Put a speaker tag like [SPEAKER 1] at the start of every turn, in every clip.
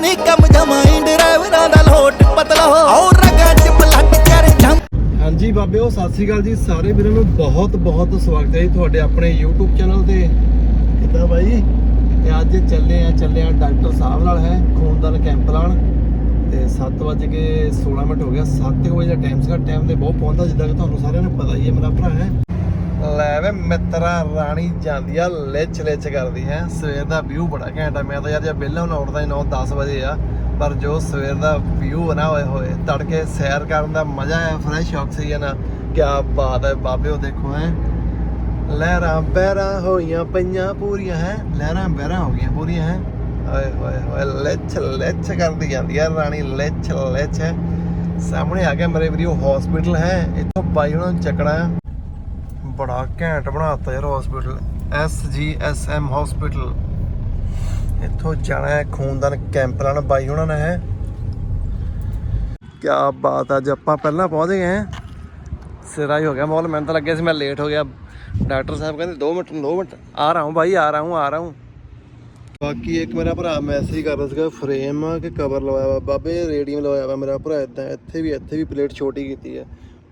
[SPEAKER 1] ਨਹੀਂ ਕੰਮ ਜਮਾਈ ਡਰਾਈਵਰਾਂ ਦਾ ਲੋਟ ਪਤਲਾ ਹੋ। ਆਓ ਰਗਾਂ ਚ ਬਲੱਡ ਚੜ ਜੰਮ
[SPEAKER 2] ਹਾਂਜੀ ਬਾਬਿਓ, ਸਤਿ ਸ੍ਰੀ ਅਕਾਲ ਜੀ। ਸਾਰੇ ਵੀਰਾਂ ਨੂੰ ਬਹੁਤ ਬਹੁਤ ਸਵਾਗਤ ਹੈ ਜੀ ਤੁਹਾਡੇ ਆਪਣੇ YouTube ਚੈਨਲ ਤੇ। ਕਿੱਦਾਂ ਬਾਈ? ਤੇ ਅੱਜ ਚੱਲੇ ਆ ਚੱਲੇ ਆ ਡਾਕਟਰ ਸਾਹਿਬ ਨਾਲ ਹੈ, ਖੂਨਦਾਨ ਕੈਂਪ ਲਾਉਣ। ਤੇ 7 ਵਜੇ ਕੇ 16 ਮਿੰਟ ਹੋ ਗਿਆ। 7 ਵਜੇ ਦਾ ਟਾਈਮ ਸੀਗਾ। ਟਾਈਮ ਤੇ ਬਹੁਤ ਪਹੁੰਚਦਾ, ਜਿੱਦਾਂ ਕਿ ਤੁਹਾਨੂੰ ਸਾਰਿਆਂ ਨੂੰ ਪਤਾ ਹੀ ਹੈ, ਮੇਰਾ ਭਰਾ ਹੈ। ਲੈ ਵੇ ਮਿੱਤਰਾ, ਰਾਣੀ ਜਾਂਦੀ ਆ, ਲਿਚ ਲਿਚ ਕਰਦੀ ਹੈ। ਸਵੇਰ ਦਾ ਵਿਊ ਬੜਾ ਘੈਂਟ ਆ। ਮੈਂ ਤਾਂ ਯਾਰ ਜੇ ਬਿੱਲਾਂ ਨੂੰ ਉੱਠਦਾ ਹੀ 9 10 ਵਜੇ ਆ, ਪਰ ਜੋ ਸਵੇਰ ਦਾ ਵਿਊ ਬਣਾ ਹੋਏ ਹੋਏ, ਤੜਕੇ ਸੈਰ ਕਰਨ ਦਾ ਮਜ਼ਾ ਆ ਫਰੈਸ਼ ਆਕਸੀਜਨ ਆ। ਕੀ ਬਾਤ ਹੈ ਬਾਬਿਓ, ਦੇਖੋ ਹੈ। ਲਹਿਰਾਂ ਬਹਿਰਾਂ ਹੋਈਆਂ ਪਈਆਂ ਪੂਰੀਆਂ ਹੈ। ਲਹਿਰਾਂ ਬਹਿਰਾਂ ਹੋ ਗਈਆਂ ਪੂਰੀਆਂ ਹੈ। ਓਏ ਹੋਏ ਹੋਏ, ਲਿਚ ਲਿਚ ਕਰਦੀ ਜਾਂਦੀ ਆ ਰਾਣੀ, ਲਿਚ ਲਿਚ। ਹੈ ਸਾਹਮਣੇ ਆ ਗਿਆ ਮੇਰੇ ਵੀਡੀਓ ਹਸਪੀਟਲ ਹੈ। ਇੱਥੋਂ ਬਾਈ ਉਹਨਾਂ ਨੂੰ ਚੱਕਣਾ। ਬੜਾ ਘੈਂਟ ਬਣਾਤਾ ਯਾਰ hospital S G S M hospital ਇੱਥੋਂ ਜਾਣਾ ਹੈ ਖੂਨਦਾਨ ਕੈਂਪ ਲਾਣ ਬਾਈ ਉਹਨਾਂ ਨੇ ਹੈ ਕੀ ਬਾਤ ਅੱਜ ਆਪਾਂ ਪਹਿਲਾਂ ਪਹੁੰਚ ਗਏ ਹਾਂ। ਸਿਰਾ ਹੀ ਹੋ ਗਿਆ ਮਾਹੌਲ, ਮੈਨੂੰ ਤਾਂ ਲੱਗਿਆ ਸੀ ਮੈਂ ਲੇਟ ਹੋ ਗਿਆ। ਡਾਕਟਰ ਸਾਹਿਬ ਕਹਿੰਦੇ 2 ਮਿੰਟ 2 ਮਿੰਟ। ਆ ਰਹਾ ਹੂੰ ਭਾਈ ਆ ਰਹਾ ਹੂੰ, ਆ ਰਹਾ ਹੂੰ। ਬਾਕੀ ਇੱਕ ਮੇਰਾ ਭਰਾ ਮੈਸੇਜ ਕਰ ਰਿਹਾ ਸੀਗਾ ਫਰੇਮ ਕਿ ਕਵਰ ਲਵਾਇਆ ਬਾਬੇ, ਰੇਡੀਅਮ ਲਵਾਇਆ ਵਾ ਮੇਰਾ ਭਰਾ ਇਦਾਂ ਇੱਥੇ ਵੀ ਇੱਥੇ ਵੀ ਪਲੇਟ ਛੋਟੀ ਕੀਤੀ ਹੈ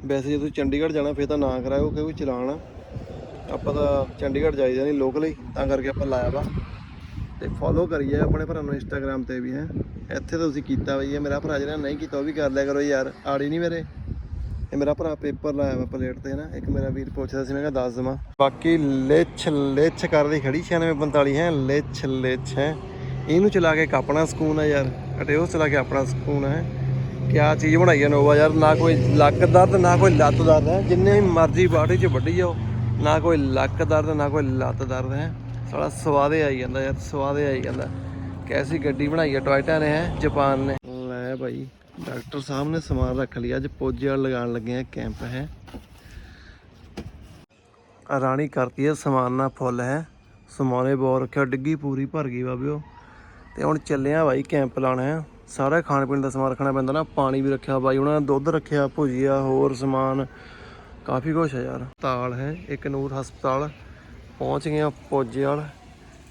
[SPEAKER 2] ਵੈਸੇ ਜੇ ਤੁਸੀਂ ਚੰਡੀਗੜ੍ਹ ਜਾਣਾ, ਫਿਰ ਤਾਂ ਨਾ ਕਰਾਇਓ ਕਿਉਂਕਿ ਚਲਾਨ ਆ। ਆਪਾਂ ਤਾਂ ਚੰਡੀਗੜ੍ਹ ਜਾਈਦਾ ਨਹੀਂ ਲੋਕਲ ਹੀ ਤਾਂ ਕਰਕੇ ਆਪਾਂ ਲਾਇਆ ਵਾ। ਤੇ ਫੋਲੋ ਕਰੀਏ ਆਪਣੇ ਭਰਾ ਨੂੰ ਇੰਸਟਾਗ੍ਰam ਤੇ ਵੀ, ਹੈ। ਇੱਥੇ ਤਾਂ ਤੁਸੀਂ ਕੀਤਾ ਬਈ ਇਹ ਮੇਰਾ ਭਰਾ ਜਿਹੜਾ ਨਹੀਂ ਕੀਤਾ, ਉਹ ਵੀ ਕਰ ਲਿਆ ਕਰੋ ਯਾਰ, ਆੜੀ ਨਹੀਂ ਮੇਰੇ। ਇਹ ਮੇਰਾ ਭਰਾ ਪੇਪਰ ਲਾਇਆ ਵਾ ਪਲੇਟ ਤੇ ਨਾ ਇੱਕ ਮੇਰਾ ਵੀਰ ਪੁੱਛਦਾ ਸੀ, ਮੈਂ ਕਿਹਾ ਦੱਸ ਦਵਾਂ। ਬਾਕੀ ਲਿਛ ਲਿਛ ਕਰਦੀ ਖੜੀ 9645 ਹੈ। ਲਿਛ ਲਿਛ, ਹੈ। ਇਹਨੂੰ ਚਲਾ ਕੇ ਇੱਕ ਆਪਣਾ ਸਕੂਨ ਹੈ ਯਾਰ ਅਟੇ ਉਹ ਚਲਾ ਕੇ ਆਪਣਾ ਸਕੂਨ ਹੈ। ਕਿਆ ਚੀਜ਼ ਬਣਾਈ ਹੈ ਨੋਵਾ ਯਾਰ? ਨਾ ਕੋਈ ਲੱਕ ਦਰਦ, ਨਾ ਕੋਈ ਲੱਤ ਦਰਦ ਹੈ। ਜਿੰਨੇ ਮਰਜ਼ੀ ਬਾਡੀ 'ਚ ਵੱਢੀ ਜਾਓ, ਨਾ ਕੋਈ ਲੱਕ ਦਰਦ, ਨਾ ਕੋਈ ਲੱਤ ਦਰਦ ਹੈ। ਸਾਲਾ ਸਵਾਦੇ ਆਈ ਜਾਂਦਾ ਯਾਰ, ਸਵਾਦੇ ਆਈ ਜਾਂਦਾ। ਕੈਸੀ ਗੱਡੀ ਬਣਾਈ ਹੈ ਟੋਇਟਾ ਨੇ, ਹੈ? ਜਾਪਾਨ ਨੇ। ਲੈ ਭਾਈ ਡਾਕਟਰ ਸਾਹਿਬ ਨੇ ਸਮਾਨ ਰੱਖ ਲਿਆ। ਅੱਜ ਪੋਜੇ ਵਾਲ ਲਗਾਉਣ ਲੱਗੇ ਆ, ਕੈਂਪ, ਹੈ? ਰਾਣੀ ਕਰਤੀ ਹੈ ਸਮਾਨ ਨਾਲ ਫੁੱਲ, ਹੈ? ਸਮਾਨੇ ਬੋਰ ਰੱਖਿਆ, ਡਿੱਗੀ ਪੂਰੀ ਭਰ ਗਈ ਬਾਬਿਓ। ਤੇ ਹੁਣ ਚੱਲਿਆ ਆ ਭਾਈ ਕੈਂਪ ਲਾਉਣਾ, ਹੈ? ਸਾਰਾ ਖਾਣ ਪੀਣ ਦਾ ਸਮਾਨ ਰੱਖਣਾ ਪੈਂਦਾ ਨਾ, ਪਾਣੀ ਵੀ ਰੱਖਿਆ, ਬਾਈ ਉਹਨਾਂ ਨੇ ਦੁੱਧ ਰੱਖਿਆ, ਭੁਜੀਆ, ਹੋਰ ਸਮਾਨ। ਕਾਫੀ ਕੁਛ ਹੈ ਯਾਰ। ਹਸਪਤਾਲ ਹੈ, ਇੱਕ ਨੂਰ ਹਸਪਤਾਲ। ਪਹੁੰਚ ਗਏ ਆ ਪੋਜੇ ਵਾਲ।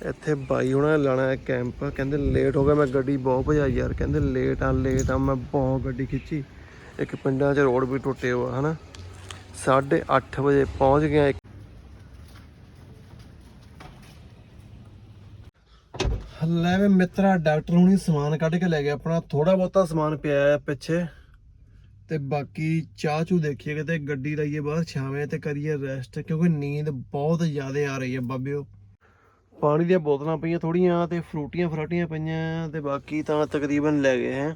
[SPEAKER 2] ਇੱਥੇ ਬਾਈ ਉਹਨਾਂ ਨੇ ਲਾਣਾ ਕੈਂਪ। ਕਹਿੰਦੇ ਲੇਟ ਹੋ ਗਿਆ, ਮੈਂ ਗੱਡੀ ਬਹੁਤ ਭਜਾਈ ਯਾਰ। ਕਹਿੰਦੇ ਲੇਟ ਆ ਲੇਟ ਆ, ਮੈਂ ਬਹੁਤ ਗੱਡੀ ਖਿੱਚੀ। ਇੱਕ ਪਿੰਡਾਂ 'ਚ ਰੋਡ ਵੀ ਟੁੱਟੇ ਹੋਆ ਹਨਾ। 8:30 ਵਜੇ ਪਹੁੰਚ ਗਿਆ ਲੈ ਵੇ ਮਿੱਤਰਾ, ਡਾਕਟਰ ਹੁਣੀ ਸਮਾਨ ਕੱਢ ਕੇ ਲੈ ਗਿਆ ਆਪਣਾ। ਥੋੜਾ ਬਹੁਤਾ ਸਮਾਨ ਪਿਆ ਹੈ ਪਿੱਛੇ। ਤੇ ਬਾਕੀ ਚਾਹ ਚੂ ਦੇਖੀਏ ਕਿਤੇ, ਗੱਡੀ ਲਾਈਏ ਬਾਹਰ ਛਾਵੇਂ ਤੇ ਕਰੀਏ ਰੈਸਟ ਕਿਉਂਕਿ ਨੀਂਦ ਬਹੁਤ ਜ਼ਿਆਦਾ ਆ ਰਹੀ ਹੈ ਬਾਬਿਓ। ਪਾਣੀ ਦੀਆਂ ਬੋਤਲਾਂ ਪਈਆਂ ਥੋੜੀਆਂ ਤੇ ਫਰੂਟੀਆਂ ਫਰਾਟੀਆਂ ਪਈਆਂ, ਤੇ ਬਾਕੀ ਤਾਂ ਤਕਰੀਬਨ ਲੈ ਗਏ ਹੈ।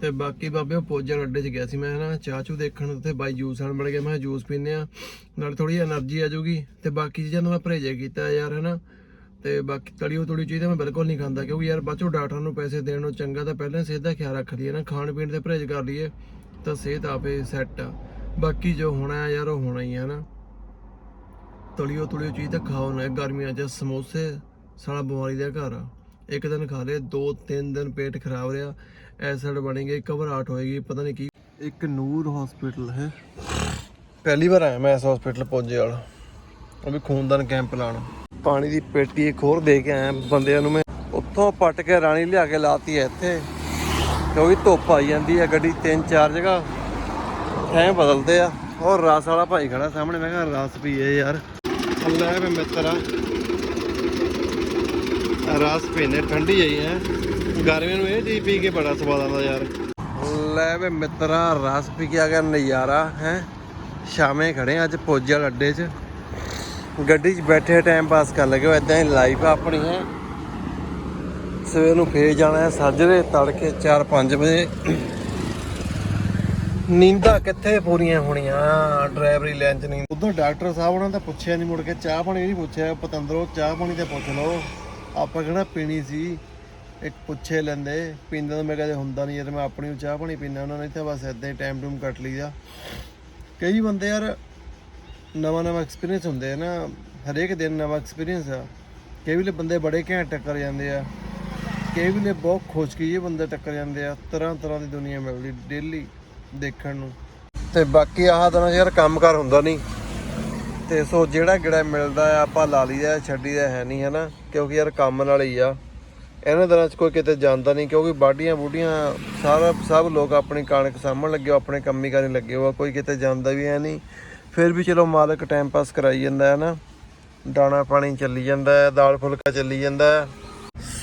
[SPEAKER 2] ਤੇ ਬਾਕੀ ਬਾਬੇ ਪੋਜਰ ਅੱਡੇ 'ਚ ਗਿਆ ਸੀ ਮੈਂ ਨਾ ਚਾਚੂ ਦੇਖਣ, ਉੱਥੇ ਬਾਈ ਜੂਸ ਆਣ ਬੜ ਗਿਆ। ਮੈਂ ਜੂਸ ਪੀਨੇ ਆ ਨਾਲ ਥੋੜੀ એનર્ਜੀ ਆ ਜਾਊਗੀ। ਤੇ ਬਾਕੀ ਚੀਜ਼ਾਂ ਨੂੰ ਮੈਂ ਪਰਹੇਜ ਕੀਤਾ ਯਾਰ ਹਨਾ ਤੇ ਬਾਕੀ ਤਲੀ ਉਹ ਥੋੜੀ ਚੀਜ਼ ਤਾਂ ਮੈਂ ਬਿਲਕੁਲ ਨਹੀਂ ਖਾਂਦਾ ਕਿਉਂਕਿ ਯਾਰ ਬਾਅਦ ਡਾਕਟਰ ਨੂੰ ਪੈਸੇ ਦੇਣ ਨੂੰ ਚੰਗਾ ਤਾਂ ਪਹਿਲਾਂ ਸਿਹਤ ਦਾ ਖਿਆਲ ਰੱਖ ਲਈਏ ਨਾ ਖਾਣ ਪੀਣ ਤੇ ਪਰਹੇਜ ਕਰ ਲਈਏ ਤਾਂ ਸਿਹਤ ਆਪੇ ਸੈੱਟ ਆ। ਬਾਕੀ ਜੋ ਹੋਣਾ ਹੈ ਯਾਰ ਉਹ ਹੋਣਾ ਹੀ ਹੈ ਨਾ। ਤਲੀਓ ਤਲੀਓ ਚੀਜ਼ ਤਾਂ ਖਾਓ ਨਾ ਗਰਮੀਆਂ 'ਚ ਸਮੋਸੇ ਸਾਲਾ ਬਿਮਾਰੀ ਦਾ ਘਰ ਆ। ਇੱਕ ਦਿਨ ਖਾ ਲਏ ਦੋ ਤਿੰਨ ਦਿਨ ਪੇਟ ਖਰਾਬ ਰਿਹਾ ਐਸਿਡ ਬਣੇਗੀ ਘਬਰਾਹਟ ਹੋਏਗੀ ਪਤਾ ਨਹੀਂ ਕੀ। ਇੱਕ ਨੂਰ ਹਸਪੀਟਲ ਹੈ। ਪਹਿਲੀ ਵਾਰ ਆਇਆ ਮੈਂ ਇਸ ਹਸਪੀਟਲ ਪਹੁੰਚੇ ਵਾਲਾ ਉਹ ਵੀ ਖੂਨਦਾਨ ਕੈਂਪ ਲਾਉਣ। ਪਾਣੀ ਦੀ ਪੇਟੀ ਇੱਕ ਹੋਰ ਦੇ ਕੇ ਆਇਆ ਬੰਦਿਆਂ ਨੂੰ ਮੈਂ। ਉੱਥੋਂ ਪੱਟ ਕੇ ਰਾਣੀ ਲਿਆ ਕੇ ਲਾਤੀ ਹੈ ਇੱਥੇ। ਕਿਉਂਕਿ ਧੁੱਪ ਆਈ ਜਾਂਦੀ ਹੈ ਗੱਡੀ ਤਿੰਨ ਚਾਰ ਜਗ੍ਹਾ ਐ ਬਦਲਦੇ ਆ। ਹੋਰ ਰਸ ਵਾਲਾ ਭਾਈ ਖੜਾ ਸਾਹਮਣੇ, ਮੈਂ ਕਿਹਾ ਰਸ ਪੀਏ ਯਾਰ। ਅੱਲਾ ਵੇ ਮਿੱਤਰਾ ਰਸ ਪੀਨੇ ਠੰਡੀ ਆਈ ਹੈ ਗਰਮੀਆਂ ਨੂੰ ਇਹ ਚੀਜ਼ ਪੀ ਕੇ ਬੜਾ ਸਵਾਦ ਆਉਂਦਾ ਯਾਰ। ਲੈ ਵੇ ਮਿੱਤਰਾ ਰਸ ਪੀ ਕੇ ਆ ਗਿਆ ਨਜ਼ਾਰਾ, ਹੈ। ਸ਼ਾਮੇ ਖੜੇ ਅੱਜ ਪੋਜੇ ਅੱਡੇ 'ਚ। ਗੱਡੀ 'ਚ ਬੈਠੇ ਟਾਈਮ ਪਾਸ ਕਰ ਲਗੇ ਇਦਾਂ ਹੀ ਲਾਈਫ ਆਪਣੀ ਹੈ ਸਵੇਰ ਨੂੰ ਫੇਰ ਜਾਣਾ ਹੈ ਸਾਜਰੇ ਤੜਕੇ 4-5 ਵਜੇ। ਨੀਂਦਾਂ ਕਿੱਥੇ ਪੂਰੀਆਂ ਹੋਣੀਆਂ? ਡਰਾਈਵਰੀ ਲਾਈਨ 'ਚ ਨੀਂਦ। ਉਦੋਂ ਡਾਕਟਰ ਸਾਹਿਬ ਉਹਨਾਂ ਦਾ ਪੁੱਛਿਆ ਨਹੀਂ ਮੁੜ ਕੇ ਚਾਹ ਪਾਣੀ ਨਹੀਂ ਪੁੱਛਿਆ। ਪਤੰਦਰੋਂ, ਚਾਹ ਪਾਣੀ ਤੇ ਪੁੱਛ ਲਓ। ਆਪਾਂ ਕਿਹੜਾ ਪੀਣੀ ਸੀ? ਇੱਕ ਪੁੱਛੇ ਲੈਂਦੇ, ਪੀਂਦੇ ਤਾਂ ਮੈਂ ਕਦੇ ਹੁੰਦਾ ਨਹੀਂ ਯਾਰ ਮੈਂ ਆਪਣੀ ਚਾਹ ਪਾਣੀ ਪੀਣਾ ਉਹਨਾਂ ਨੇ ਤਾਂ ਬਸ ਇਦਾਂ ਹੀ ਟਾਈਮ ਟੂਮ ਕੱਟ ਲਈਦਾ। ਕਈ ਬੰਦੇ ਯਾਰ ਨਵਾਂ ਨਵਾਂ ਐਕਸਪੀਰੀਅੰਸ ਹੁੰਦੇ ਆ ਨਾ, ਹਰੇਕ ਦਿਨ ਨਵਾਂ ਐਕਸਪੀਰੀਅੰਸ ਆ। ਕਈ ਵੇਲੇ ਬੰਦੇ ਬੜੇ ਘੈਂਟ ਟੱਕਰ ਜਾਂਦੇ ਆ। ਕਈ ਵੇਲੇ ਬਹੁਤ ਖੁਸ਼ਕੀ ਬੰਦੇ ਟੱਕਰ ਜਾਂਦੇ ਆ, ਤਰ੍ਹਾਂ ਤਰ੍ਹਾਂ ਦੀ ਦੁਨੀਆ ਮਿਲਦੀ ਡੇਲੀ ਦੇਖਣ ਨੂੰ। ਤੇ ਬਾਕੀ ਆਹ ਦਿਨਾਂ 'ਚ ਯਾਰ ਕੰਮਕਾਰ ਹੁੰਦਾ ਨਹੀਂ। ਤੇ ਸੋ ਜਿਹੜਾ ਗਿੜਾ ਮਿਲਦਾ ਆ, ਆਪਾਂ ਲਾ ਲਈਦਾ ਛੱਡੀਦਾ ਹੈ ਨਹੀਂ, ਹਨਾ? ਕਿਉਂਕਿ ਯਾਰ ਕੰਮ ਨਾਲ ਹੀ ਆ। ਇਹਨਾਂ ਦਿਨਾਂ 'ਚ ਕੋਈ ਕਿਤੇ ਜਾਂਦਾ ਨਹੀਂ, ਕਿਉਂਕਿ ਬਾਡੀਆਂ ਬੂਡੀਆਂ ਸਾਰਾ, ਸਭ ਲੋਕ ਆਪਣੀ ਕਣਕ ਸਾਂਭਣ ਲੱਗੇ ਹੋ ਆਪਣੇ ਕੰਮੀ ਕਰਨ ਲੱਗੇ ਹੋ ਕੋਈ ਕਿਤੇ ਜਾਂਦਾ ਵੀ ਹੈ ਨਹੀਂ। ਫਿਰ ਵੀ ਚਲੋ ਮਾਲਕ ਟਾਈਮ ਪਾਸ ਕਰਾਈ ਜਾਂਦਾ ਹੈ ਨਾ। ਦਾਣਾ ਪਾਣੀ ਚੱਲੀ ਜਾਂਦਾ ਹੈ, ਦਾਲ ਫੁਲਕਾ ਚੱਲੀ ਜਾਂਦਾ ਹੈ।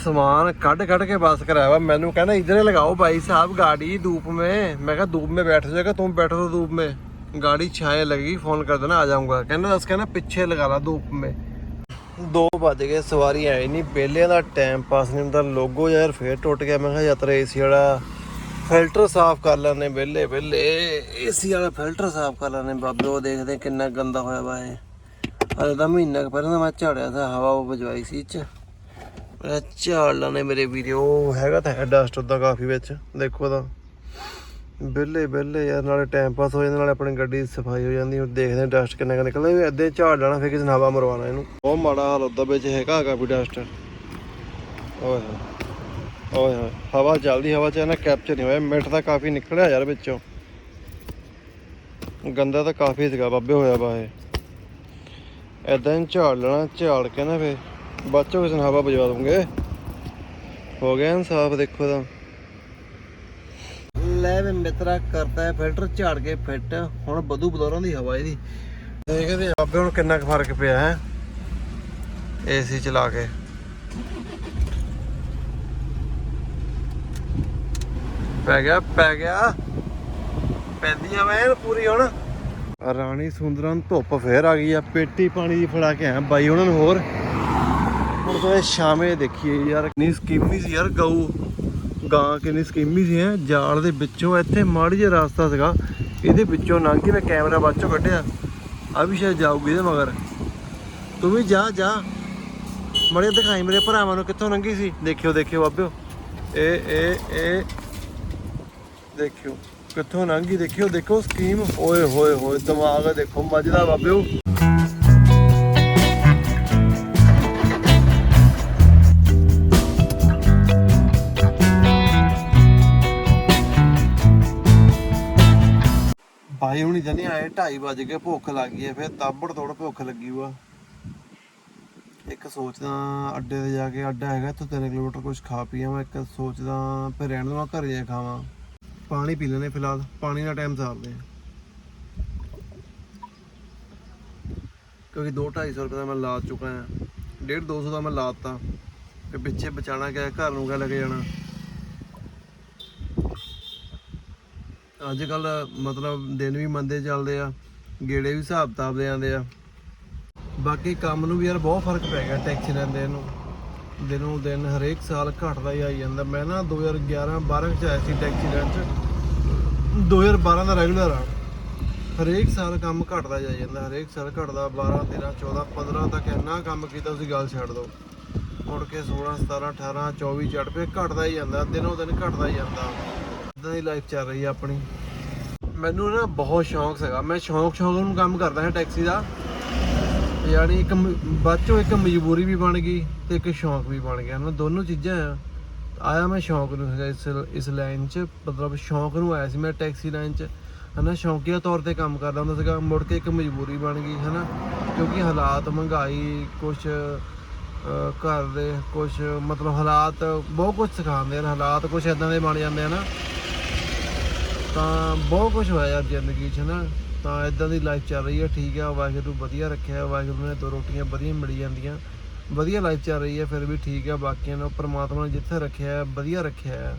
[SPEAKER 2] ਸਮਾਨ ਕੱਢ ਕੱਢ ਕੇ ਬਸ ਕਰਾਇਆ ਮੈਨੂੰ ਕਹਿੰਦਾ ਇਧਰੇ ਲਗਾਓ ਭਾਈ ਸਾਹਿਬ ਗਾੜੀ ਧੂਪ ਮੇ। ਮੈਂ ਕਿਹਾ ਧੂਪ ਮੇ ਬੈਠ ਜਾਏਗਾ ਤੂੰ ਬੈਠ ਤੋ ਧੂਪ ਮੇ। गाड़ी छाए लगेगी फ़ोन कर देना आ जाऊंगा कहना दस कहना पीछे लगा ला धूप में दो बज गए सवारी आई नहीं ਦਾ ਟਾਈਮ ਪਾਸ ਨਹੀਂ ਹੁੰਦਾ। ਲੋਗੋ ਯਾਰ यार ਟੁੱਟ ਗਿਆ। ਮੈਂ ਕਿਹਾ यात्रा एसी ਵਾਲਾ ਫਿਲਟਰ ਸਾਫ਼ ਕਰ ਲੈਣੇ ਬੇਲੇ ਬੇਲੇ ਏਸੀ ਵਾਲਾ ਫਿਲਟਰ ਸਾਫ਼ ਕਰ ਲੈਣੇ ਬਾਬੇ, ਉਹ ਦੇਖਦੇ ਕਿੰਨਾ ਗੰਦਾ ਹੋਇਆ ਵਾ ਇਹ। ਅਰੇ ਤਾਂ ਮਹੀਨਾ ਕੁ ਪਹਿਲਾਂ ਤਾਂ ਮੈਂ ਝਾੜਿਆ ਸੀ ਹਵਾ ਉਹ ਵਜਵਾਈ ਸੀ ਚ। ਮੈਂ ਝਾੜ ਲਾਣੇ ਮੇਰੇ ਵੀਡੀਓ ਹੈਗਾ ਤਾਂ ਡਸਟ ਉਹਦਾ ਕਾਫੀ ਵਿੱਚ। ਦੇਖੋ ਤਾਂ। ਬਿੱਲੇ ਬਿੱਲੇ ਯਾਰ, ਨਾਲੇ ਟਾਈਮ ਪਾਸ ਹੋ ਜਾਂਦਾ, ਨਾਲੇ ਆਪਣੀ ਗੱਡੀ ਦੀ ਸਫ਼ਾਈ ਹੋ ਜਾਂਦੀ, ਹੁਣ ਦੇਖਦੇ ਡਸਟ ਕਿੰਨਾ ਕੁ ਨਿਕਲਦਾ। ਵੀ ਏਦਾਂ ਝਾੜ ਲੈਣਾ, ਫਿਰ ਕਿਸੇ ਨੇ ਹਵਾ ਮਰਵਾਉਣਾ ਇਹਨੂੰ। ਬਹੁਤ ਮਾੜਾ ਹਾਲ ਉਹਦਾ ਵਿੱਚ ਹੈਗਾ, ਕਾਫੀ ਡਸਟ ਓਏ ਓਏ ਹੋਏ, ਹਵਾ ਚੱਲਦੀ, ਹਵਾ ਚ ਨਾ ਕੈਪਚਰ ਨਹੀਂ ਹੋਇਆ। ਮਿੱਟ ਤਾਂ ਕਾਫੀ ਨਿਕਲਿਆ ਯਾਰ ਵਿੱਚੋਂ। ਗੰਦਾ ਤਾਂ ਕਾਫੀ ਸੀਗਾ, ਬਾਬੇ ਹੋਇਆ ਵਾ ਇਹ। ਏਦਾਂ ਹੀ ਝਾੜ ਲੈਣਾ, ਝਾੜ ਕੇ ਨਾ ਫੇ ਬਾਚੋ ਕਿਸੇ ਹਵਾ ਬਜਵਾ ਦੂੰਗੇ। ਹੋ ਗਿਆ ਇਨਸਾਫ, ਦੇਖੋ ਤਾਂ। ਲੈ ਵੇ ਮਿੱਤਰਾ, ਕਰਤਾ ਹੈ ਫਿਲਟਰ ਝਾੜ ਕੇ ਫਿੱਟ। ਹੁਣ ਬਦੂ ਬਦੋਰਾਂ ਦੀ ਹਵਾ ਇਹਦੀ। ਦੇਖਦੇ ਆ ਹੁਣ ਕਿੰਨਾ ਕੁ ਫ਼ਰਕ ਪਿਆ ਹੈ। ਏਸੀ ਚਲਾ ਕੇ। ਪੈ ਗਿਆ ਪੈ ਗਿਆ। ਪੈਂਦੀਆਂ ਵੈਨ ਪੂਰੀ ਹੁਣ। ਰਾਣੀ ਸੁੰਦਰਾਂ ਨੂੰ ਧੁੱਪ ਫੇਰ ਆ ਗਈ ਆ, ਪੇਟੀ ਪਾਣੀ ਦੀ ਫੜਾ ਕੇ ਆਇਆ ਬਾਈ ਉਹਨਾਂ ਨੂੰ ਹੋਰ। ਹੁਣ ਤਾਂ ਸ਼ਾਮੇ ਦੇਖੀਏ ਯਾਰ, ਕਿੰਨੀ ਸਕੀਮੀ ਸੀ ਯਾਰ ਗਊ। ਗਾਂ ਕਿੰਨੀ ਸਕੀਮੀ ਸੀ ਹੈ, ਜਾਲ ਦੇ ਵਿੱਚੋਂ ਇੱਥੇ ਮਾੜੀ ਜਿਹਾ ਰਸਤਾ ਸੀਗਾ। ਇਹਦੇ ਵਿੱਚੋਂ ਲੰਘ ਕੇ ਮੈਂ ਕੈਮਰਾ ਬਾਅਦ ਚੋਂ ਕੱਢਿਆ। ਆ ਵੀ ਸ਼ਾਇਦ ਜਾਊਗੀ ਇਹਦੇ ਮਗਰ। ਤੂੰ ਵੀ ਜਾ ਜਾ। ਮੜੇ ਦਿਖਾਈ ਮੇਰੇ ਭਰਾਵਾਂ ਨੂੰ ਕਿੱਥੋਂ ਲੰਘੀ ਸੀ। ਦੇਖਿਓ ਦੇਖਿਓ ਬਾਬਿਓ। ਇਹ ਇਹ ਇਹ ਦੇਖਿਓ, ਕਿੱਥੋਂ ਲੰਘੀ ਦੇਖਿਓ, ਦੇਖੋ ਸਕੀਮ ਓਏ, ਹੋਏ ਹੋਏ, ਦਿਮਾਗ ਦੇਖੋ ਮੱਝਦਾ ਬਾਬਿਓ। ਭਾਈ ਹੁਣੀ ਜਨੇ ਆਏ 2:30 ਵਜ ਕੇ ਭੁੱਖ ਲੱਗ ਗਈ ਹੈ, ਫਿਰ ਤਾਬੜ ਤੋੜ ਭੁੱਖ ਲੱਗੀ ਵਾ। ਇੱਕ ਸੋਚਦਾ ਅੱਡੇ ਤੇ ਜਾ ਕੇ ਅੱਡਾ ਹੈਗਾ, ਇੱਥੋਂ 3 ਕਿਲੋਮੀਟਰ ਕੁਝ ਖਾ ਪੀਆ ਮੈਂ ਇੱਕ ਸੋਚਦਾ ਫਿਰ ਰਹਿਣ ਦੇਵਾਂ, ਘਰੇ ਜਾ ਖਾਵਾਂ। ਪਾਣੀ ਪੀ ਲੈਣੇ ਫਿਲਹਾਲ, ਪਾਣੀ ਦਾ ਟਾਈਮ ਸਾਰਦੇ ਆ ਕਿਉਂਕਿ 2 250 ਰੁਪਏ ਦਾ ਮੈਂ ਲਾ ਚੁੱਕਾ ਆ 1.5 200 ਦਾ ਮੈਂ ਲਾਤਾ, ਤੇ ਪਿੱਛੇ ਬਚਾਣਾ ਕਿਆ ਘਰ ਨੂੰ ਕਿਆ ਲੱਗ ਜਾਣਾ। ਅੱਜ ਕੱਲ ਮਤਲਬ ਦਿਨ ਵੀ ਮੰਦੇ ਚੱਲਦੇ ਆ, ਗੇੜੇ ਵੀ ਹਿਸਾਬ ਕਿਤਾਬ ਦੇ ਆਉਂਦੇ ਆ। ਬਾਕੀ ਕੰਮ ਨੂੰ ਵੀ ਯਾਰ ਬਹੁਤ ਫ਼ਰਕ ਪੈ ਗਿਆ ਟੈਕਸੀ ਲੈਂਦੇ ਨੂੰ। ਦਿਨੋਂ ਦਿਨ ਹਰੇਕ ਸਾਲ ਘਟਦਾ ਹੀ ਆਈ ਜਾਂਦਾ। ਮੈਂ ਨਾ 2011 12 ਚ ਆਇਆ ਸੀ ਟੈਕਸੀ ਲੈਣ ਚ। 2012 ਦਾ ਰੈਗੂਲਰ ਆ। ਹਰੇਕ ਸਾਲ ਕੰਮ ਘਟਦਾ ਜਾਈ ਜਾਂਦਾ, ਹਰੇਕ ਸਾਲ ਘਟਦਾ। 12 13 14 15 ਤੱਕ ਇੰਨਾ ਕੰਮ ਕੀਤਾ, ਤੁਸੀਂ ਗੱਲ ਛੱਡ ਦਿਓ। ਮੁੜ ਕੇ 16 17 18 24 ਚੜ ਪਏ ਘਟਦਾ ਹੀ ਜਾਂਦਾ, ਦਿਨੋਂ ਦਿਨ ਘਟਦਾ ਹੀ ਜਾਂਦਾ। ਇਦਾਂ ਦੀ ਲਾਈਫ ਚੱਲ ਰਹੀ ਆ ਆਪਣੀ। ਮੈਨੂੰ ਨਾ ਬਹੁਤ ਸ਼ੌਂਕ ਸੀਗਾ। ਮੈਂ ਸ਼ੌਂਕ ਸ਼ੌਂਕ ਨੂੰ ਕੰਮ ਕਰਦਾ ਹਾਂ ਟੈਕਸੀ ਦਾ। ਯਾਨੀ ਇੱਕ ਬਾਅਦ ਚੋਂ ਇੱਕ ਮਜਬੂਰੀ ਵੀ ਬਣ ਗਈ ਤੇ ਇੱਕ ਸ਼ੌਂਕ ਵੀ ਬਣ ਗਿਆ। ਨਾ ਦੋਨੋਂ ਚੀਜ਼ਾਂ ਆ। ਆਇਆ ਮੈਂ ਸ਼ੌਂਕ ਨੂੰ ਸੀਗਾ ਇਸ ਇਸ ਲਾਈਨ 'ਚ, ਮਤਲਬ ਸ਼ੌਂਕ ਨੂੰ ਆਇਆ ਸੀ ਮੈਂ ਟੈਕਸੀ ਲਾਈਨ 'ਚ, ਹਨਾ, ਸ਼ੌਂਕੀਆ ਤੌਰ ਤੇ ਕੰਮ ਕਰਦਾ ਹੁੰਦਾ ਸੀਗਾ, ਮੁੜ ਕੇ ਇੱਕ ਮਜਬੂਰੀ ਬਣ ਗਈ, ਹਨਾ, ਕਿਉਂਕਿ ਹਾਲਾਤ ਮਹਿੰਗਾਈ ਕੁਝ ਘਰ ਦੇ ਕੁਝ ਮਤਲਬ ਹਾਲਾਤ ਬਹੁਤ ਕੁਝ ਸਿਖਾਉਂਦੇ ਨੇ ਹਾਲਾਤ ਕੁਝ ਇਦਾਂ ਦੇ ਬਣ ਜਾਂਦੇ ਆ ਨਾ ਤਾਂ ਬਹੁਤ ਕੁਝ ਹੋਇਆ ਯਾਰ ਜ਼ਿੰਦਗੀ 'ਚ ਨਾ ਤਾਂ ਇਦਾਂ ਦੀ ਲਾਈਫ ਚੱਲ ਰਹੀ ਹੈ, ਠੀਕ ਆ ਵਾਹਿਗੁਰੂ ਵਧੀਆ ਰੱਖਿਆ, ਵਾਹਿਗੁਰੂ ਨੇ ਦੋ ਰੋਟੀਆਂ ਵਧੀਆ ਮਿਲ ਜਾਂਦੀਆਂ ਵਧੀਆ ਲਾਈਫ ਚੱਲ ਰਹੀ ਹੈ ਫਿਰ ਵੀ ਠੀਕ ਆ ਬਾਕੀਆਂ ਨੂੰ ਪਰਮਾਤਮਾ ਨੇ ਜਿੱਥੇ ਰੱਖਿਆ ਹੈ, ਵਧੀਆ ਰੱਖਿਆ ਹੈ।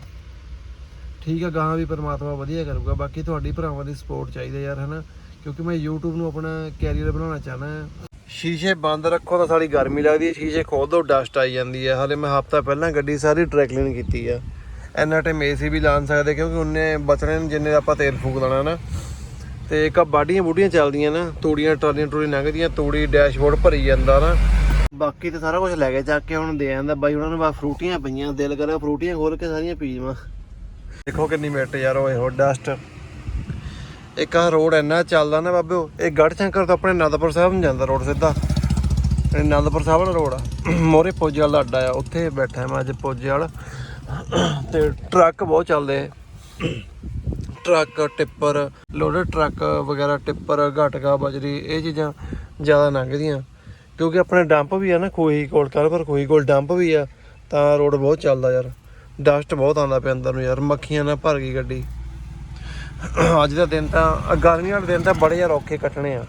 [SPEAKER 2] ਠੀਕ ਆ ਗਾਹਾਂ ਵੀ ਪਰਮਾਤਮਾ ਵਧੀਆ ਕਰੂਗਾ ਬਾਕੀ ਤੁਹਾਡੀ ਭਰਾਵਾਂ ਦੀ ਸਪੋਰਟ ਚਾਹੀਦੀ ਯਾਰ ਹਨਾ? ਕਿਉਂਕਿ ਮੈਂ YouTube ਨੂੰ ਆਪਣਾ ਕੈਰੀਅਰ ਬਣਾਉਣਾ ਚਾਹਨਾ ਹੈ। ਸ਼ੀਸ਼ੇ ਬੰਦ ਰੱਖੋ ਤਾਂ ਸਾਡੀ ਗਰਮੀ ਲੱਗਦੀ ਹੈ ਸ਼ੀਸ਼ੇ ਖੋਲ ਦੋ ਡਸਟ ਆਈ ਜਾਂਦੀ ਹੈ। ਹਾਲੇ ਮੈਂ ਹਫਤਾ ਪਹਿਲਾਂ ਗੱਡੀ ਸਾਰੀ ਡਰਾਈ ਕਲੀਨ ਕੀਤੀ ਆ। ਇੰਨਾ ਟਾਈਮ ਏਸੀ ਵੀ ਲਾ ਸਕਦੇ ਕਿਉਂਕਿ ਉਹਨੇ ਬਚਣੇ ਨੇ ਜਿੰਨੇ ਆਪਾਂ ਤੇਲ ਫੂਕ ਦੇਣਾ ਨਾ ਤੇ ਇੱਕ ਆਹ ਬਾਡੀਆਂ ਬੂਡੀਆਂ ਚੱਲਦੀਆਂ ਨਾ ਤੂੜੀਆਂ ਟਰਾਲੀਆਂ ਟਰੂਲੀ ਲੰਘਦੀਆਂ ਤੂੜੀ ਡੈਸ਼ਬੋਰਡ ਭਰੀ ਜਾਂਦਾ ਨਾ। ਬਾਕੀ ਤੇ ਸਾਰਾ ਕੁਝ ਲੈ ਕੇ ਚੱਕ ਕੇ ਹੁਣ ਦੇ ਆਂਦਾ ਬਾਈ ਉਹਨਾਂ ਨੂੰ ਬਾ ਫਰੂਟੀਆਂ ਪਈਆਂ, ਦਿਲ ਕਰਿਆ ਫਰੂਟੀਆਂ ਖੋਲ ਕੇ ਸਾਰੀਆਂ ਪੀ ਜਾਵਾਂ। ਦੇਖੋ ਕਿੰਨੀ ਮਿੱਟ ਯਾਰ ਓਏ ਹੋ ਡਸਟ ਇੱਕ ਆ ਰੋਡ ਇੰਨਾ ਚੱਲਦਾ ਨਾ ਬਾਬਿਓ, ਇਹ ਗੜ ਸ਼ੰਕਰ ਤੋਂ ਆਪਣੇ ਅਨੰਦਪੁਰ ਸਾਹਿਬ ਨੂੰ ਜਾਂਦਾ ਰੋਡ ਸਿੱਧਾ। ਇਹ ਅਨੰਦਪੁਰ ਸਾਹਿਬ ਵਾਲਾ ਰੋਡ ਆ। ਮੋਰੇ ਪੋਜੇ ਵਾਲਾ ਅੱਡਾ ਆ, ਉੱਥੇ ਬੈਠਾ ਮੈਂ ਅੱਜ ਪੋਜੇ ਵਾਲਾ। ਤੇ ਟਰੱਕ ਬਹੁਤ ਚੱਲਦੇ ਟਰੱਕ, ਟਿੱਪਰ ਲੋਡਡ ਟਰੱਕ ਵਗੈਰਾ, ਟਿੱਪਰ, ਘਟਕਾ, ਬਜਰੀ, ਇਹ ਚੀਜ਼ਾਂ ਜ਼ਿਆਦਾ ਲੰਘਦੀਆਂ। ਕਿਉਂਕਿ ਆਪਣੇ ਡੰਪ ਵੀ ਆ ਨਾ, ਖੋਹੀ ਕੋਲ ਕੱਲ ਪਰ ਖੋਹੀ ਕੋਲ ਡੰਪ ਵੀ ਆ, ਤਾਂ ਰੋਡ ਬਹੁਤ ਚੱਲਦਾ ਯਾਰ। ਡਸਟ ਬਹੁਤ ਆਉਂਦਾ ਪਿਆ ਅੰਦਰ ਨੂੰ ਯਾਰ, ਮੱਖੀਆਂ ਨਾਲ ਭਰ ਗਈ ਗੱਡੀ। ਅੱਜ ਦਾ ਦਿਨ ਤਾਂ ਗਰਮੀਆਂ ਵਾਲੇ ਦਿਨ ਤਾਂ ਬੜੇ ਯਾਰ ਔਖੇ ਕੱਟਣੇ ਆ।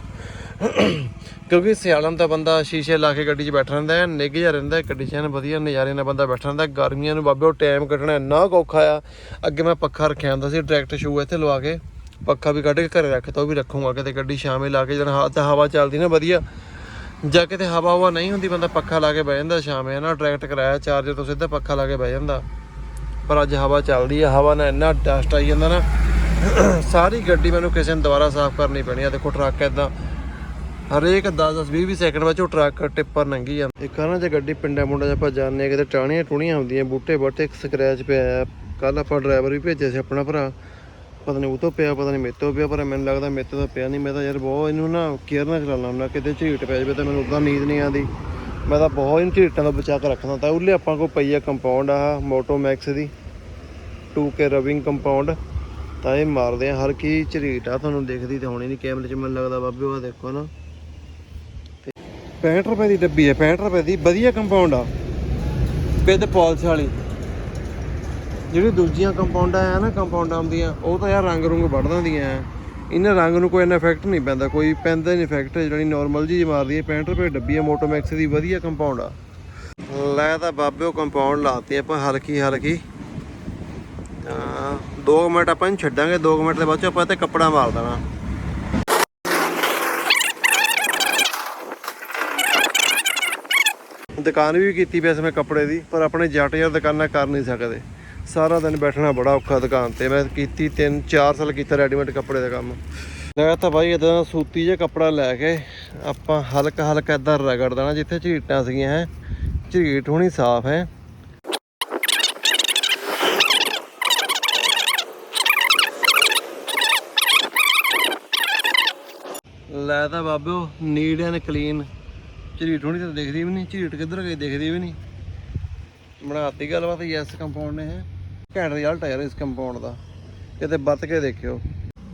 [SPEAKER 2] ਕਿਉਂਕਿ ਸਿਆਲਾਂ ਨੂੰ ਤਾਂ ਬੰਦਾ ਸ਼ੀਸ਼ੇ ਲਾ ਕੇ ਗੱਡੀ 'ਚ ਬੈਠਾ ਰਹਿੰਦਾ ਹੈ, ਨਿੱਘ ਜਿਹਾ ਰਹਿੰਦਾ ਗੱਡੀ 'ਚ ਐਨ ਵਧੀਆ, ਨਜ਼ਾਰੇ ਨਾਲ ਬੰਦਾ ਬੈਠਾ ਰਹਿੰਦਾ ਗਰਮੀਆਂ ਨੂੰ ਬਾਬੇ ਉਹ ਟਾਈਮ ਕੱਢਣਾ ਇੰਨਾ ਕੁ ਔਖਾ ਆ। ਅੱਗੇ ਮੈਂ ਪੱਖਾ ਰੱਖਿਆ ਹੁੰਦਾ ਸੀ ਡਾਇਰੈਕਟ ਸ਼ੂ ਇੱਥੇ ਲਵਾ ਕੇ, ਪੱਖਾ ਵੀ ਕੱਢ ਕੇ ਘਰੇ ਰੱਖਤਾ, ਉਹ ਵੀ ਰੱਖੂੰਗਾ ਕਿਤੇ ਗੱਡੀ ਸ਼ਾਮੇ ਲਾ ਕੇ ਜਦੋਂ ਹਾ- ਹਵਾ ਚੱਲਦੀ ਨਾ ਵਧੀਆ। ਜਾਂ ਕਿਤੇ ਹਵਾ ਹਵਾ ਨਹੀਂ ਹੁੰਦੀ, ਬੰਦਾ ਪੱਖਾ ਲਾ ਕੇ ਬਹਿ ਜਾਂਦਾ ਸ਼ਾਮੇ ਹੈ ਨਾ ਡਾਇਰੈਕਟ ਕਰਾਇਆ ਚਾਰਜਰ ਤੋਂ ਸਿੱਧਾ ਪੱਖਾ ਲਾ ਕੇ ਬਹਿ ਜਾਂਦਾ। ਪਰ ਅੱਜ ਹਵਾ ਚੱਲਦੀ ਆ, ਹਵਾ ਨਾਲ ਇੰਨਾ ਡਸਟ ਆਈ ਜਾਂਦਾ ਨਾ, ਸਾਰੀ ਗੱਡੀ ਮੈਨੂੰ ਕਿਸੇ ਨੂੰ ਦੁਬਾਰਾ ਸਾਫ਼ ਕਰਨੀ ਪੈਣੀ ਆ। ਦੇਖੋ ਟਰੱਕ ਇਦਾਂ ਹਰੇਕ 10 10 20 20 ਸੈਕਿੰਡ ਵਿੱਚ ਉਹ ਟਰੱਕ ਟਿੱਪਰ ਲੰਘੀ ਜਾਂਦਾ। ਇੱਕ ਆ ਨਾ ਜੇ ਗੱਡੀ ਪਿੰਡਾਂ ਮੁੰਡਾਂ 'ਚ ਆਪਾਂ ਜਾਂਦੇ ਆ ਕਿਤੇ ਟਾਹਣੀਆਂ ਟੂਣੀਆਂ ਹੁੰਦੀਆਂ ਬੂਟੇ ਬਾਟੇ ਇੱਕ ਸਕ੍ਰੈਚ ਪਿਆ ਕੱਲ ਆਪਾਂ ਡਰਾਈਵਰ ਵੀ ਭੇਜਿਆ ਸੀ ਆਪਣਾ ਭਰਾ। ਪਤਾ ਨਹੀਂ ਉਹ ਤੋਂ ਪਿਆ, ਪਤਾ ਨਹੀਂ ਮੇਰੇ ਤੋਂ ਪਿਆ, ਪਰ ਮੈਨੂੰ ਲੱਗਦਾ ਮੇਰੇ ਤੋਂ ਤਾਂ ਪਿਆ ਨਹੀਂ ਮੈਂ ਤਾਂ ਯਾਰ ਬਹੁਤ ਇਹਨੂੰ ਨਾ ਕੇਅਰ ਨਾਲ ਚਲਾਉਣਾ ਹੁੰਦਾ, ਕਿਤੇ ਝੀਟ ਪੈ ਜਾਵੇ ਤਾਂ ਮੈਨੂੰ ਉਦਾਂ ਨੀਂਦ ਨਹੀਂ ਆਉਂਦੀ। ਮੈਂ ਤਾਂ ਬਹੁਤ ਇਹਨੂੰ ਝੀਟਾਂ ਤੋਂ ਬਚਾ ਕੇ ਰੱਖਦਾ ਤਾਂ। ਉਹਲੇ ਆਪਾਂ ਕੋਲ ਪਈ ਆ ਕੰਪਾਊਂਡ ਆ, ਮੋਟੋ ਮੈਕਸ ਦੀ 2K ਰਬਿੰਗ ਕੰਪਾਊਂਡ ਤਾਂ ਇਹ ਮਾਰਦੇ ਆ, ਹਰ ਕੀ ਝਰੀਟ ਆ, ਤੁਹਾਨੂੰ ਦੇਖਦੀ ਤੇ ਹੋਣੀ ਨਹੀਂ ਕੈਮਰੇ 'ਚ, ਮੈਨੂੰ ਲੱਗਦਾ ਬਾਬੇ ਉਹ ਦੇਖੋ ਨਾ। 65 ਰੁਪਏ ਦੀ ਡੱਬੀ ਹੈ 65 ਰੁਪਏ ਦੀ ਵਧੀਆ ਕੰਪਾਊਂਡ ਆ। ਵਿਦ ਪਾਲਿਸ਼ ਵਾਲੀ। ਜਿਹੜੀ ਦੂਜੀਆਂ ਕੰਪਾਊਂਡਾਂ ਆ ਨਾ ਕੰਪਾਊਂਡਾਂ ਆਉਂਦੀਆਂ ਉਹ ਤਾਂ ਯਾਰ ਰੰਗ ਰੁੰਗ ਵੱਢ ਦਿੰਦੀਆਂ ਆ। ਇਹਨਾਂ ਰੰਗ ਨੂੰ ਕੋਈ ਇੰਨਾ ਇਫੈਕਟ ਨਹੀਂ ਪੈਂਦਾ, ਕੋਈ ਪੈਂਦਾ ਨਹੀਂ ਇਫੈਕਟ ਜਿਹੜੀ ਨਾਰਮਲ ਜੀ ਮਾਰਦੀ ਹੈ 65 ਰੁਪਏ ਡੱਬੀ ਹੈ ਮੋਟੋਮੈਕਸ ਦੀ ਵਧੀਆ ਕੰਪਾਊਂਡ ਆ। ਲੈ ਤਾਂ ਬਾਬੇ ਉਹ ਕੰਪਾਊਂਡ ਲਾਤੀ, ਆਪਾਂ ਹਲਕੀ ਹਲਕੀ। ਤਾਂ 2 ਮਿੰਟ ਆਪਾਂ ਇਹਨੂੰ ਛੱਡਾਂਗੇ 2 ਮਿੰਟ ਦੇ ਬਾਅਦ ਚ ਆਪਾਂ ਤੇ ਕੱਪੜਾ ਮਾਰ ਦੇਣਾ। ਦੁਕਾਨ ਵੀ ਕੀਤੀ ਵੈਸੇ ਮੈਂ ਕੱਪੜੇ ਦੀ, ਪਰ ਆਪਣੇ ਜੱਟ ਯਾਰ ਦੁਕਾਨਾਂ ਕਰ ਨਹੀਂ ਸਕਦੇ। ਸਾਰਾ ਦਿਨ ਬੈਠਣਾ ਬੜਾ ਔਖਾ ਦੁਕਾਨ ਤੇ। ਮੈਂ ਕੀਤੀ 3 4 ਸਾਲ ਕੀਤਾ ਰੈਡੀਮੇਡ ਕੱਪੜੇ ਦਾ ਕੰਮ। ਲੈ ਤਾਂ ਬਾਈ ਇਦਾਂ ਸੂਤੀ ਜਿਹਾ ਕੱਪੜਾ ਲੈ ਕੇ ਆਪਾਂ ਹਲਕਾ ਹਲਕਾ ਇਦਾਂ ਰਗੜ ਦੇਣਾ, ਜਿੱਥੇ ਝੀਟਾਂ ਸੀਗੀਆਂ ਹੈ। ਝੀਟ ਹੋਣੀ ਸਾਫ਼ ਹੈ। ਲੈ ਤਾਂ ਬਾਬਿਓ ਨੀਡ ਐਂਡ ਕਲੀਨ ਝਰੀਟ ਹੋਣੀ ਤਾਂ ਦਿਖਦੀ ਵੀ ਨਹੀਂ ਝਰੀਟ ਕਿੱਧਰ ਗਈ ਦਿਖਦੀ ਵੀ ਨਹੀਂ। ਬਣਾਤੀ ਗੱਲਬਾਤ ਯੈਸ ਕੰਪਾਊਂਡ ਨੇ, ਹੈ। ਘੈਂਟ ਰਿਜ਼ਲਟ ਆ ਯਾਰ ਇਸ ਕੰਪਾਊਂਡ ਦਾ। ਕਿਤੇ ਵਰਤ ਕੇ ਦੇਖਿਓ।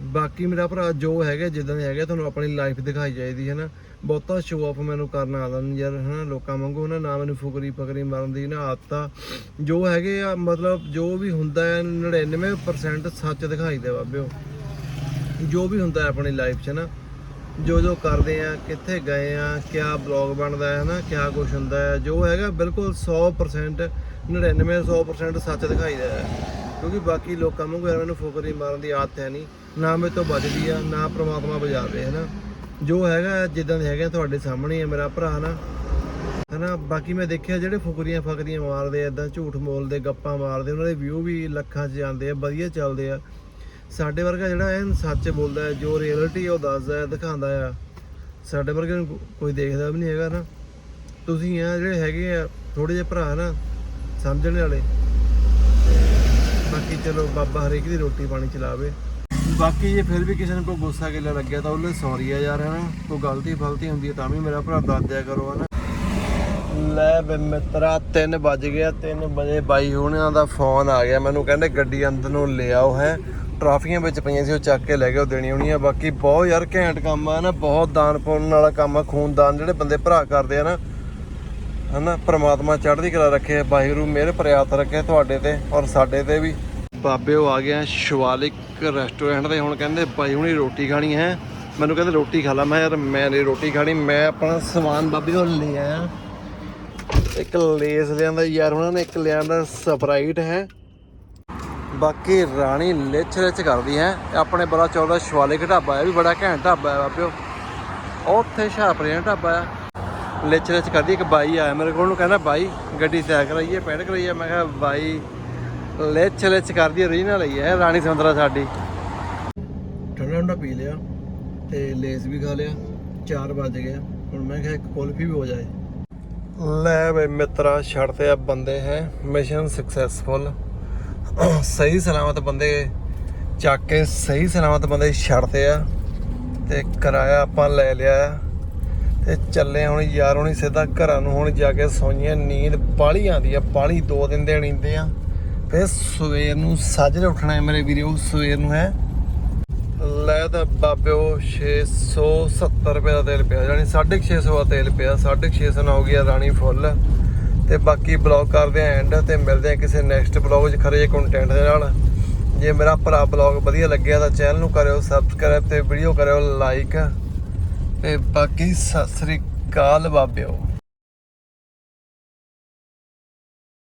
[SPEAKER 2] ਬਾਕੀ ਮੇਰਾ ਭਰਾ ਜੋ ਹੈਗਾ, ਜਿੱਦਾਂ ਦੇ ਹੈਗੇ, ਤੁਹਾਨੂੰ ਆਪਣੀ ਲਾਈਫ ਦਿਖਾਈ ਚਾਹੀਦੀ ਹੈ ਨਾ। ਬਹੁਤਾ ਸ਼ੋਅ ਆਫ ਮੈਨੂੰ ਕਰਨਾ ਆਦਾ ਨਹੀਂ ਯਾਰ, ਹਨਾ, ਲੋਕਾਂ ਵਾਂਗੂ ਨਾ ਨਾ ਮੈਨੂੰ ਫੁਕਰੀ ਫਕਰੀ ਮਾਰਨ ਦੀ, ਨਾ ਆਦਤ। ਆ ਜੋ ਹੈਗੇ ਆ, ਮਤਲਬ ਜੋ ਵੀ ਹੁੰਦਾ ਹੈ 99% ਸੱਚ ਦਿਖਾਈ ਦੇ ਬਾਬਿਓ ਜੋ ਵੀ ਹੁੰਦਾ ਆਪਣੀ ਲਾਈਫ 'ਚ ਨਾ। ਜੋ ਜੋ ਕਰਦੇ ਆ, ਕਿੱਥੇ ਗਏ ਆ, ਕਿਆ ਬਲੌਗ ਬਣਦਾ ਹੈ ਨਾ ਕਿਆ ਕੁਝ ਹੁੰਦਾ ਹੈ, ਜੋ ਹੈਗਾ, ਬਿਲਕੁਲ 100% 99 100% ਸੱਚ ਦਿਖਾਈਦਾ ਹੈ। ਕਿਉਂਕਿ ਬਾਕੀ ਲੋਕਾਂ ਨੂੰ ਯਾਰ ਨੂੰ ਫੋਕਰੀ ਮਾਰਨ ਦੀ ਆਦਤ ਹੈ ਨਹੀਂ। ਨਾ ਮੇਰੇ ਤੋਂ ਬਚਦੀ ਆ ਨਾ ਪ੍ਰਮਾਤਮਾ ਬਚਾਵੇ ਹੈ ਨਾ? ਜੋ ਹੈਗਾ ਜਿੱਦਾਂ ਦੇ ਹੈਗੇ ਆ, ਤੁਹਾਡੇ ਸਾਹਮਣੇ ਹੈ ਮੇਰਾ ਭਰਾ ਨਾ ਹਨਾ? ਬਾਕੀ ਮੈਂ ਦੇਖਿਆ ਜਿਹੜੇ ਫੁਕਰੀਆਂ ਫਕਰੀਆਂ ਮਾਰਦੇ ਆ ਇਦਾਂ ਝੂਠ ਮੋਲਦੇ ਗੱਪਾਂ ਮਾਰਦੇ ਉਹਨਾਂ ਦੇ ਵਿਊ ਵੀ ਲੱਖਾਂ 'ਚ ਜਾਂਦੇ ਆ ਵਧੀਆ ਚੱਲਦੇ ਆ। ਸਾਡੇ ਵਰਗਾ ਜਿਹੜਾ ਐਨ ਸੱਚ ਬੋਲਦਾ ਹੈ ਜੋ ਰਿਐਲਿਟੀ ਉਹ ਦੱਸਦਾ ਹੈ ਦਿਖਾਉਂਦਾ ਆ। ਸਾਡੇ ਵਰਗੇ ਨੂੰ ਕੋਈ ਦੇਖਦਾ ਵੀ ਨਹੀਂ ਹੈਗਾ ਨਾ ਤੁਸੀਂ ਆ ਜਿਹੜੇ ਹੈਗੇ ਆ ਥੋੜੇ ਜਿਹੇ ਭਰਾ ਨਾ ਸਮਝਣ ਵਾਲੇ। ਬਾਕੀ ਚਲੋ ਬਾਬਾ ਹਰੇਕ ਦੀ ਰੋਟੀ ਪਾਣੀ ਚਲਾਵੇ। ਬਾਕੀ ਜੇ ਫਿਰ ਵੀ ਕਿਸੇ ਨੂੰ ਕੋਈ ਗੁੱਸਾ ਗਿਲਾ ਲੱਗਿਆ ਤਾਂ ਉਹਲੇ ਸੌਰੀ ਆ ਯਾਰ, ਹਨਾ। ਕੋਈ ਗਲਤੀ ਫਲਤੀ ਹੁੰਦੀ ਹੈ ਤਾਂ ਵੀ ਮੇਰਾ ਭਰਾ ਦੱਸ ਦਿਆ ਕਰੋ, ਹਨਾ। ਲੈ ਬੇ ਮਿੱਤਰਾ 3 ਵੱਜ ਗਿਆ 3 ਵਜੇ ਬਾਈ ਹੋਣਿਆਂ ਦਾ ਫੋਨ ਆ ਗਿਆ। ਮੈਨੂੰ ਕਹਿੰਦੇ ਗੱਡੀ ਅੰਦਰ ਨੂੰ ਲੈ ਆਓ ਹੈ। ਟਰਾਫੀਆਂ ਵਿੱਚ ਪਈਆਂ ਸੀ, ਉਹ ਚੱਕ ਕੇ ਲੈ ਗਏ ਉਹ ਦੇਣੀ ਹੋਣੀ ਆ। ਬਾਕੀ ਬਹੁਤ ਯਾਰ ਘੈਂਟ ਕੰਮ ਆ ਨਾ ਬਹੁਤ ਦਾਨ ਪੁੰਨ ਵਾਲਾ ਕੰਮ ਆ, ਖੂਨਦਾਨ ਜਿਹੜੇ ਬੰਦੇ ਭਰਾ ਕਰਦੇ ਆ ਨਾ ਹਨਾ, ਪ੍ਰਮਾਤਮਾ ਚੜ੍ਹਦੀ ਕਲਾ ਰੱਖੇ, ਵਾਹਿਗੁਰੂ ਮਿਹਰ ਪ੍ਰਿਆਤ ਰੱਖੇ ਤੁਹਾਡੇ ਤੇ ਔਰ ਸਾਡੇ ਤੇ ਵੀ। ਬਾਬੇ ਉਹ ਆ ਗਏ ਆ ਸ਼ਿਵਾਲਿਕ ਰੈਸਟੋਰੈਂਟ ਦੇ, ਹੁਣ ਕਹਿੰਦੇ ਬਾਈ ਹੁਣੀ ਰੋਟੀ ਖਾਣੀ ਹੈ। ਮੈਨੂੰ ਕਹਿੰਦੇ ਰੋਟੀ ਖਾ ਲਾ, ਮੈਂ ਯਾਰ ਮੈਂ ਨਹੀਂ ਰੋਟੀ ਖਾਣੀ, ਮੈਂ ਆਪਣਾ ਸਮਾਨ ਬਾਬੇ ਕੋਲ ਲੈ ਆਇਆ। ਇੱਕ ਲੇਸ ਲਿਆਂਦਾ ਯਾਰ, ਉਹਨਾਂ ਨੇ ਇੱਕ ਲਿਆਂਦਾ ਸਪਰਾਈਟ ਹੈ। ਬਾਕੀ ਰਾਣੀ ਲਿਚ ਲਿਚ ਕਰਦੀ ਹੈ। ਆਪਣੇ ਬੜਾ ਚੌਦਾ ਸ਼ਿਵਾਲਿਕ ਢਾਬਾ ਹੈ ਵੀ ਬੜਾ ਘੈਂਟ ਢਾਬਾ ਹੈ ਬਾਬਿਓ ਉੱਥੇ ਸ਼ਾਹਪੁਰੇ ਢਾਬਾ ਹੈ। ਲਿਚ ਲਿਚ ਕਰਦੀ ਇੱਕ ਬਾਈ ਆਇਆ ਮੇਰੇ ਕੋਲ ਨੂੰ ਕਹਿੰਦਾ ਬਾਈ ਗੱਡੀ ਤਿਆਰ ਕਰਾਈਏ ਪੈਂਟ ਕਰਾਈਏ। ਮੈਂ ਕਿਹਾ ਬਾਈ ਲਿਚ ਲਿਚ ਕਰਦੀ ਓਰੀਜਨਲ ਹੀ ਹੈ ਰਾਣੀ ਸੁੰਦਰਾ ਸਾਡੀ। ਠੰਡਾ ਠੰਡਾ ਪੀ ਲਿਆ ਤੇ ਲੇਸ ਵੀ ਖਾ ਲਿਆ 4 ਵਜ ਗਏ। ਹੁਣ ਮੈਂ ਕਿਹਾ ਇੱਕ ਕੁਲਫੀ ਵੀ ਹੋ ਜਾਏ। ਲੈ ਬਈ ਮਿੱਤਰਾ ਛੱਡਦੇ ਆ ਬੰਦੇ ਹੈ ਮਿਸ਼ਨ ਸਕਸੈਸਫੁਲ ਸਹੀ ਸਲਾਮਤ ਬੰਦੇ ਚੱਕ ਕੇ ਸਹੀ ਸਲਾਮਤ ਬੰਦੇ ਛੱਡਦੇ ਆ। ਤੇ ਕਿਰਾਇਆ ਆਪਾਂ ਲੈ ਲਿਆ। ਆ ਤੇ ਚੱਲੇ ਹੁਣ ਯਾਰ ਹੁਣੀ ਸਿੱਧਾ ਘਰਾਂ ਨੂੰ ਹੁਣ ਜਾ ਕੇ ਸੌਈਆਂ ਨੀਂਦ ਬਾਲੀ ਆਉਂਦੀ ਆ ਬਾਲੀ ਦੋ ਦਿਨ ਦੇ ਨੀਂਦੇ ਆ। ਫੇ ਸਵੇਰ ਨੂੰ ਸਾਜਰੇ ਉੱਠਣਾ ਹੈ ਮੇਰੇ ਵੀਰੋ, ਸਵੇਰ ਨੂੰ ਹੈ। ਲੈ ਤਾਂ ਬਾਬਿਓ 670 ਰੁਪਏ ਦਾ ਤੇਲ ਪਿਆ, ਯਾਨੀ 650 ਦਾ ਤੇਲ ਪਿਆ 650 ਨਾਲ ਹੋ ਗਿਆ ਰਾਣੀ ਫੁੱਲ। ਤੇ ਬਾਕੀ ਬਲੌਗ ਕਰਦੇ ਆ ਐਂਡ ਤੇ ਮਿਲਦੇ ਆ ਕਿਸੇ ਨੈਕਸਟ ਬਲੌਗ 'ਚ ਖਰੇ ਕੰਟੈਂਟ ਦੇ ਨਾਲ। ਜੇ ਮੇਰਾ ਭਰਾ ਬਲੌਗ ਵਧੀਆ ਲੱਗਿਆ ਤਾਂ ਚੈਨਲ ਨੂੰ ਕਰਿਓ ਸਬਸਕ੍ਰਾਈਬ ਤੇ ਵੀਡੀਓ ਕਰਿਓ ਲਾਈਕ ਤੇ ਬਾਕੀ ਸਤਿ ਸ੍ਰੀ ਅਕਾਲ ਬਾਬਿਓ।